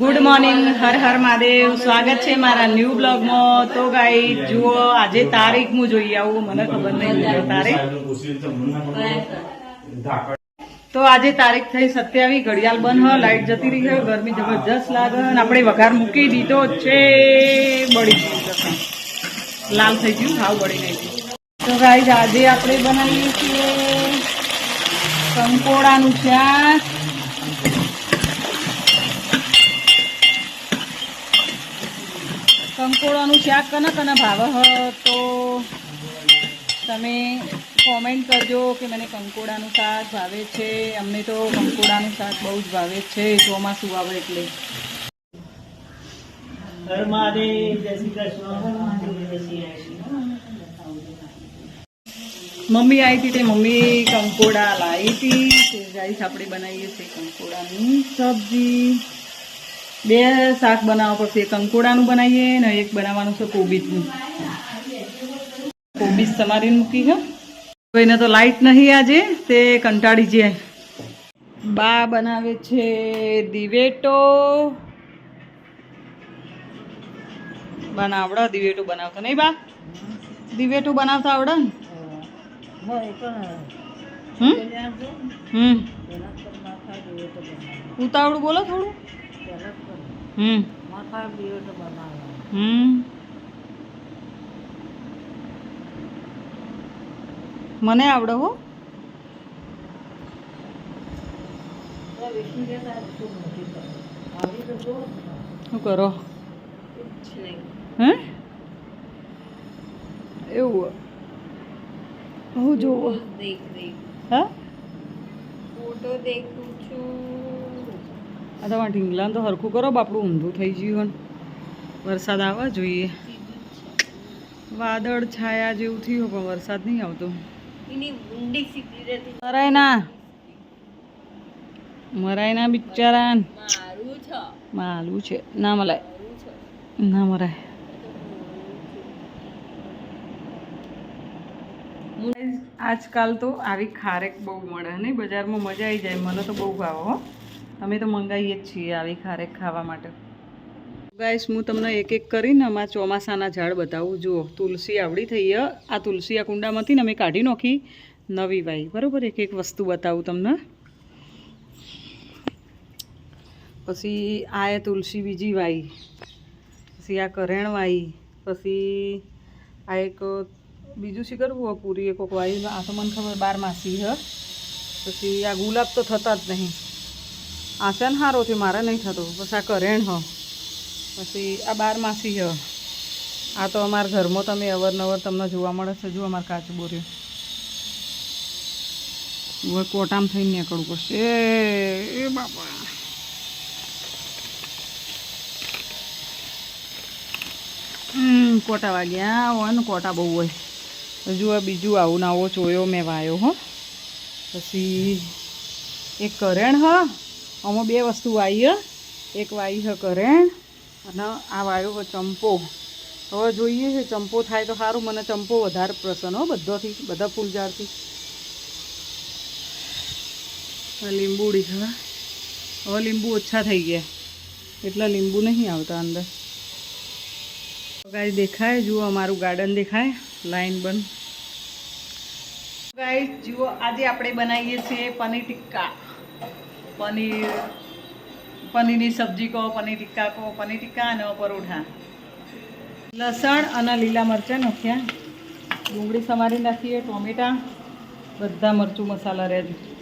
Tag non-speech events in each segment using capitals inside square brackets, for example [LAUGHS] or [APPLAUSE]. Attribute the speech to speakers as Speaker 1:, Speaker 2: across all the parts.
Speaker 1: Good morning Har Har Mahadev. સ્વાગત છે મારા ન્યૂ બ્લોગમાં તો ગાઈ જુઓ, આજે તારીખ હું જોઈ આવું. મને ખબર નહીં તારીખ. તો આજે તારીખ થઈ સત્યાવી ઘડિયાળ બંધ હ લાઈટ જતી રહી છે ગરમી જબરજસ્ત લાગે અને આપણે વઘાર મૂકી દીધો છે. બળી. લાલ થઈ ગયું, હાવ બળી નહીં તો ગાઈ આજે આપણે બનાવીએ છીએ કંકોડાનું શાક. કંકોડાનું શાક કને કને ભાવ હ તો તમે કોમેન્ટ કરજો કે મને કંકોડાનું શાક ભાવે છે. અમને તો કંકોડાનું શાક બહુ જ ભાવે છે. ચોમાસું આવે એટલે. મમ્મી આવી હતી તે મમ્મી કંકોડા લાવી હતી. ગાઈસ આપણે બનાવીએ છીએ કંકોડાની સબ્જી. બે શાક બનાવવા પડશે, એક કંકોડાનું બનાવીએ ને એક બનાવવાનું છે કોબીજનું. કોબીજ સમારીને મૂકી છે કોઈને તો લાઈટ નહીં આજે, તે કંટાળી જાય બા બનાવે છે દિવેટો. બનાવડો દિવેટું બનાવતો, નહીં બા? દિવેટું બનાવતા આવડે ને? હમ? ઉતાવળું બોલો થોડું. હમ. હમ. મને આવડે હો. શું કરો? હે? એવું. હું જોવો હા?
Speaker 2: ફોટો દેખું છું.
Speaker 1: આ તમારા ઢીંગલા તો હરખું કરો બાપડું ઊંધું થઈ ગયું વરસાદ આવવા જોઈએ. વાદળ છાયા જેવું થયું પણ વરસાદ નહીં આવતો. ના મરાય ના બિચારા માલું છે. ના મલાય. ના મરાય. આજકાલ તો આવી ખારેક બહુ મળે નહીં બજારમાં મજા આવી જાય. મને તો બહુ ભાવો હો. અમે તો મંગાવીએ જ છીએ આવી ખારેક ખાવા માટે. ગાઈસ, હું તમને એક એક કરીને અમારા ચોમાસાના ઝાડ બતાવું. જુઓ, તુલસી આવડી થઈ આ તુલસી આ કુંડામાંથી ને અમે કાઢી નાખી નવી વાઈ. બરાબર? એક એક વસ્તુ બતાવું તમને. પછી આ એ તુલસી બીજી વાઈ. પછી આ કરેણ વાઈ. પછી આ એક બીજું શી કરવું પૂરી? એક વાઈ. આ તો મને ખબર બાર માસી હ. પછી આ ગુલાબ તો થતા જ નહીં. આ હારોથી મારે નહીં થતું. પછી આ કરેણ હ. પછી આ બાર માસી હ. આ તો અમારા ઘરમાં તમે અવરનવર તમને જોવા મળે છે. જો અમારે કાચું બોર્યું હવે કોટામ થઈને નીકળવું પડશે. એ બાપા. કોટા વાગ્યા. હોય ને કોટા બહુ હોય. હજુ આ બીજું આવું ના આવો ચોયો મેં વાયો, હો. પછી એક કરેણ હ. આમાં બે વસ્તુ હ. એક હ કરેણ અને આ વાયો ચંપો. હવે જોઈએ છે ચંપો થાય તો સારું. મને ચંપો વધારે પ્રસન્ન હો બધાથી, બધા ફૂલ ઝાડથી આ લીંબુડી હવે હવે લીંબુ ઓછા થઈ ગયા. એટલા લીંબુ નહીં આવતા અંદર. ગાય દેખાય, જુઓ અમારું ગાર્ડન દેખાય. લાઈન બંધ. ગાય જુઓ આજે આપણે બનાવીએ છીએ પનીર ટિક્કા. પનીર, પનીરની સબ્જી કહો, પનીર ટિક્કા કહો, પનીર ટિક્કા અને પરોઠા. લસણ અને લીલા મરચાં નાખ્યા. ડુંગળી સમારી નાખીએ, ટોમેટા, બધા મરચું મસાલા રહેજો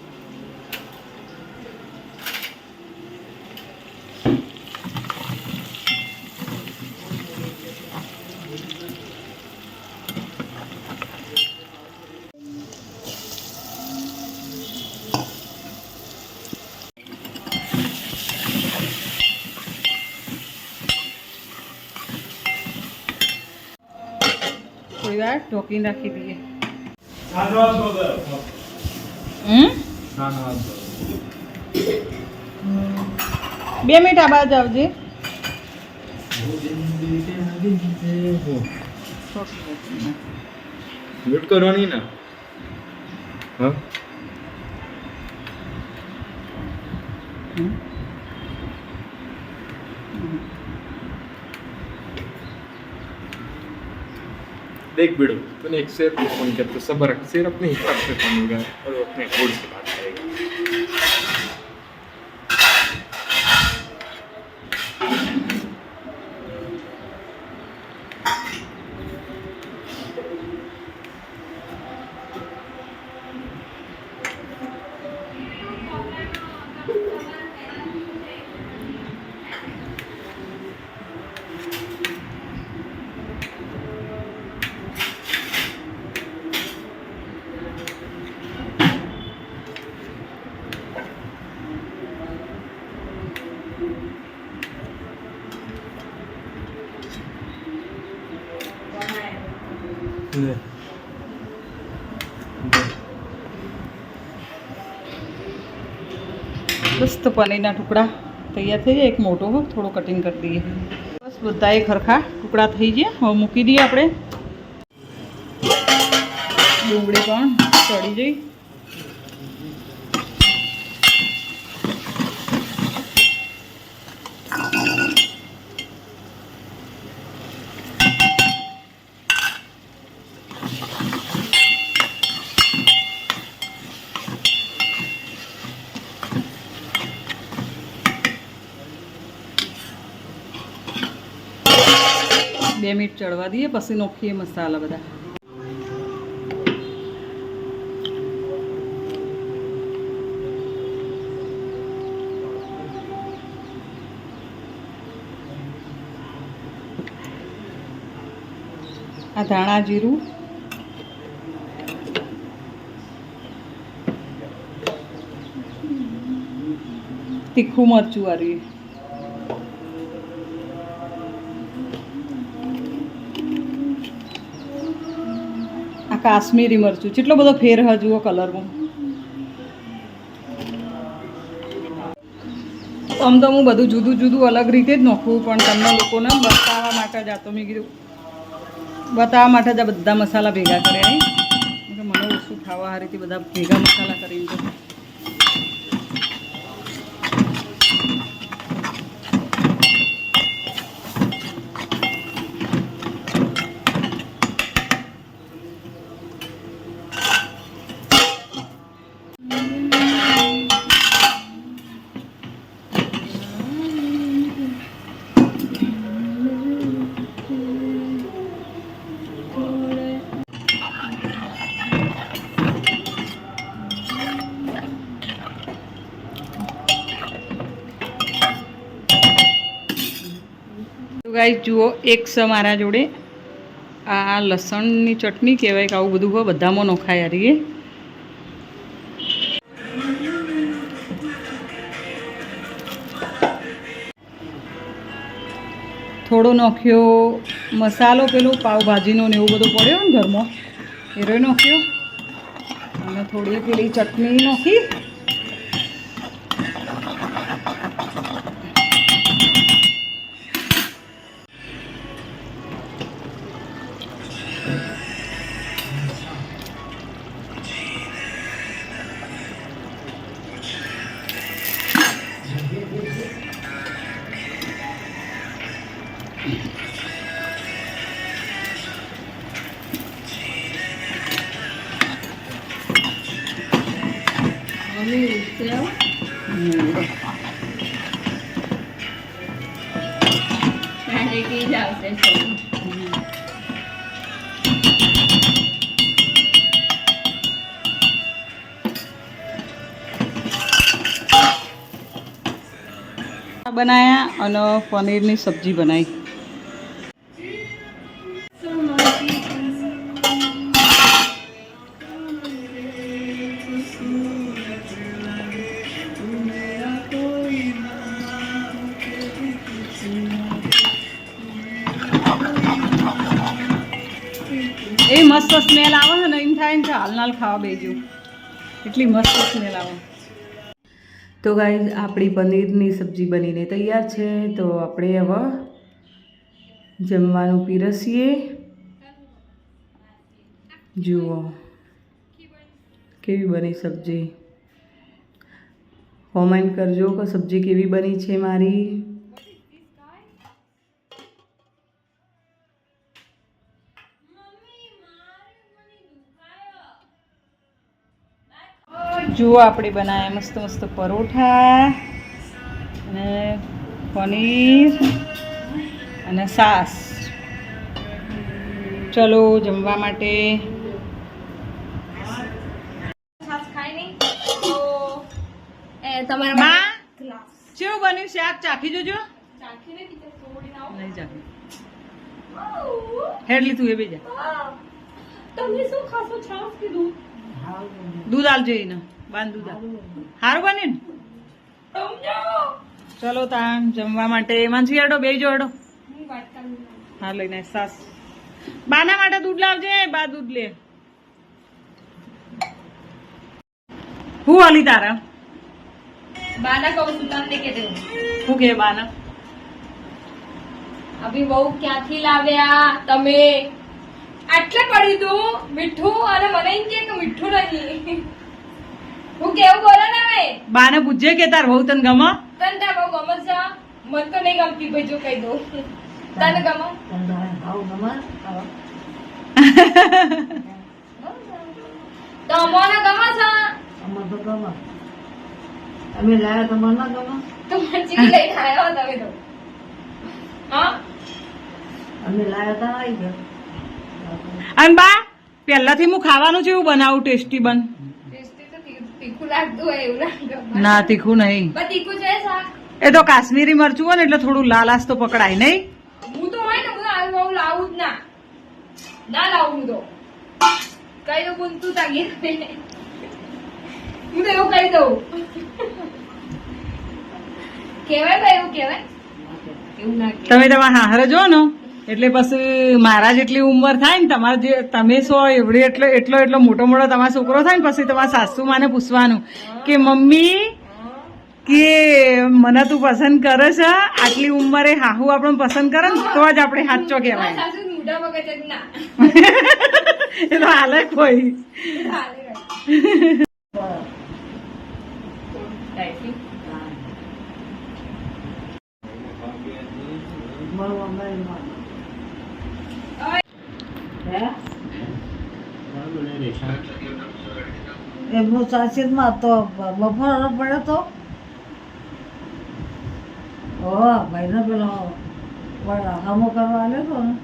Speaker 1: વાર ઢોકીને રાખી દઈએ હમ બે મિનિટ આ બાજુ આવજે.
Speaker 3: મ્યુટ કરવાની ને? હા? देख बिड़ो तूने एक शेर को फोन किया तो सबर शेर अपने हिसाब से फोन होगा और वो अपने कोड से बात करेगा
Speaker 1: બસ તો પનીરના ટુકડા તૈયાર થઈ જાય એક મોટો થોડો કટિંગ કરી દઈએ. બસ બધાએ ખરખા ટુકડા થઈ ગયા. હવે મૂકી દઈએ આપણે. ડુંગળી પણ ચડી જઈ. બે મિનિટ ચડવા દઈએ પછી નોખીએ મસાલા બધા. આ ધાણા જીરું. તીખું મરચું વાળું કાશ્મીરી મરચું. કેટલો બધો ફેર હ, જુઓ કલરમાં. આમ તો હું બધું જુદું જુદું અલગ રીતે જ નોખું, પણ તમને લોકોને બતાવવા માટે જ આ તો મેં કીધું. બતાવવા માટે જ આ બધા મસાલા ભેગા કર્યા મને ઓછું ખાવા આ રીતે બધા ભેગા મસાલા કરીને તો તો ગાઈ જુઓ, એક છે મારા જોડે આ લસણની ચટણી કહેવાય કે આવું બધું બધામાં નોખાય હારીએ થોડો નાખ્યો મસાલો, પેલો પાવભાજીનો ને એવું બધું પડ્યો ને ઘરમાં. એરો નાખ્યો. અને થોડી પેલી ચટણી નાખી.
Speaker 2: મમ્મી ઉઠશે
Speaker 1: બનાયા અને પનીરની સબ્જી બનાવી એ મસ્ત સ્મેલ આવે ને, એમ થાય ને હાલ નાલ ખાવા બેજો એટલી મસ્ત સ્મેલ આવે. તો ગાઈઝ આપણી પનીરની સબ્જી બનીને તૈયાર છે. તો આપણે હવે જમવાનું પીરસીએ. જુઓ, કેવી બની સબ્જી. કોમેન્ટ કરજો કે સબ્જી કેવી બની છે મારી. જુઓ આપણે બનાવ્યા મસ્ત મસ્ત પરોઠા અને પનીર અને સાસ. ચલો જમવા માટે.
Speaker 2: તમારા
Speaker 1: માં? કેવું બન્યું શાક? ચાખી જોજો હેડ લીધું એ બીજા.
Speaker 2: તમે શું ખાશો? છાશ કે દૂધ
Speaker 1: દૂધ આલજો એને. બાન સારું બન્યું ને ચલો તાન જમવા માટે. માંજી હેડો બે જો હેડો
Speaker 2: હું
Speaker 1: લઈને સાસ. બાના માટે દૂધ લાવજે બા દૂધ લે. હું આલી તારા?
Speaker 2: બાના કહું છું તમને કે દેવું
Speaker 1: હું કે બાના?
Speaker 2: અભી બહુ ક્યાંથી લાવ્યા? તમે આટલે પડી દઉં મીઠું અને મને એમ કે કે મીઠું નહીં. હું કેવું બોલો ને હવે?
Speaker 1: બાને પૂછજે કે તાર બહુ તને ગમો?
Speaker 2: તને તાર બહુ ગમે છે? મન તો નહીં ગમતી ભાઈ જો કહી દઉં. તને ગમો? તો અમોને ગમે? છે?
Speaker 4: અમે લાયા તો મને ગમે?
Speaker 2: તો ચીકી લઈને આવ્યો તમે તો. હા?
Speaker 4: અમે લાયા તા આવી ગયા.
Speaker 1: અને બા પહેલાથી હું ખાવાનું છે એવું બનાવું ટેસ્ટી બન.
Speaker 2: તો તી- તીખું લાગતું હોય એવું લાગે
Speaker 1: ના તીખું નહીં.
Speaker 2: તીખું છે શાક.
Speaker 1: એ તો કાશ્મીરી મરચું હોય ને એટલે થોડું લાલાશ તો પકડાય નહીં?
Speaker 2: હું તો હોય ને હું આવું આવું લાવું જ ના. ના લાવું હું તો. કઈ દઉં બુનતું તાગી હું તો એવું કહી દઉં. કેવાય ભાઈ એવું કેવાય એવું ના.
Speaker 1: તમે તમારા હાહરે જો ને. એટલે પછી મારા જેટલી ઉંમર થાય ને તમારે જે તમે સો એવડી એટલો એટલો એટલો મોટો મોટો તમારો છોકરો થાય ને પછી તમારા સાસુ માને પૂછવાનું કે મમ્મી કે મને તું પસંદ કરે છે? આટલી ઉંમરે હાહુ આપણને પસંદ કરે ને તો જ આપણે સાચો કહેવાય.
Speaker 2: સાસુ મોઢા વગર જ ના? [LAUGHS]
Speaker 1: એ તો હાલે કોઈ.
Speaker 2: ચાલે કાંઈ. Typing.
Speaker 4: મળવા મળવા હે એમનું સાસરીમાં તો બપોર પડે તો? ઓ ભાઈને પેલો હમો કરવા આવ્યો તો ને?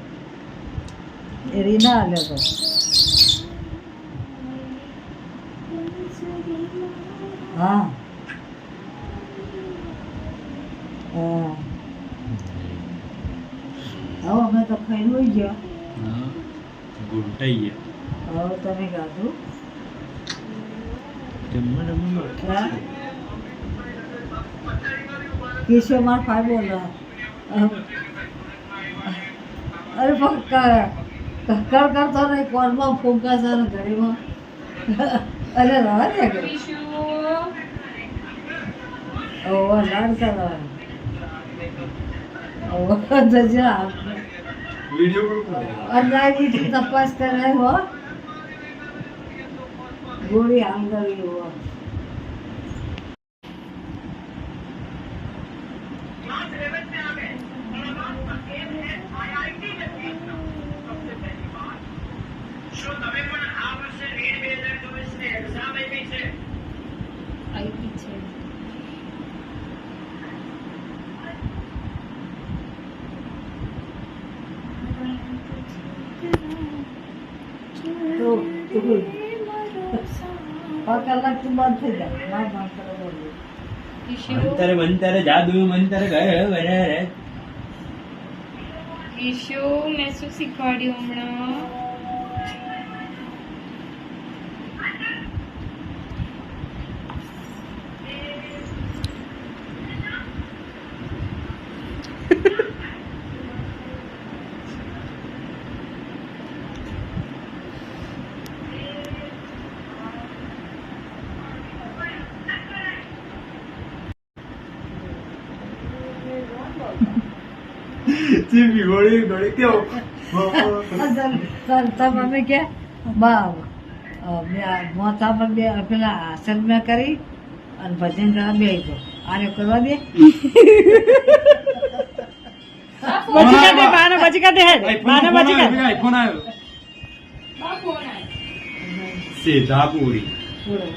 Speaker 4: એ રીના આવ્યો તો. હા. હા. હવે અમે તો ગયો ગયા.
Speaker 3: ગુંટાઈ ગયા
Speaker 4: હવે તમે ગાધું.
Speaker 3: જમવા જમવા
Speaker 4: કેશો માર ભાઈ બોલ અરે પણ ક- કક્કર કરતો નહીં કોરમાં ફૂંકા છે ને ઘડીમાં. અરે ને કે ઓહો લાડ કરવા ઓહો જજા અંદાજી તપાસ કરાય હો ગોળી આમ કરી હો
Speaker 2: આઈપી છે
Speaker 4: તો તું કલાક તું બંધ થઈ જાય ના બંધ કરો બોલું.
Speaker 5: મંતરે મંતરે જાદુ મંતરે ઘર ઘરે
Speaker 2: ઈશુ મેં શું શીખવાડ્યું હમણાં?
Speaker 3: ચીપી ગોળી ગોળી કેવો
Speaker 4: તમે કે બા મોતા પર બે પેલા આસન મેં કરી અને ભજન કરવા બે તો આને કરવા દે
Speaker 1: બચી કાઢે બાને બચી કાઢે હેડ બાને બચી કાઢે
Speaker 3: આઈફોન આવ્યો
Speaker 2: બા ફોન આવ્યો
Speaker 3: સીધા પૂરી
Speaker 4: પૂરો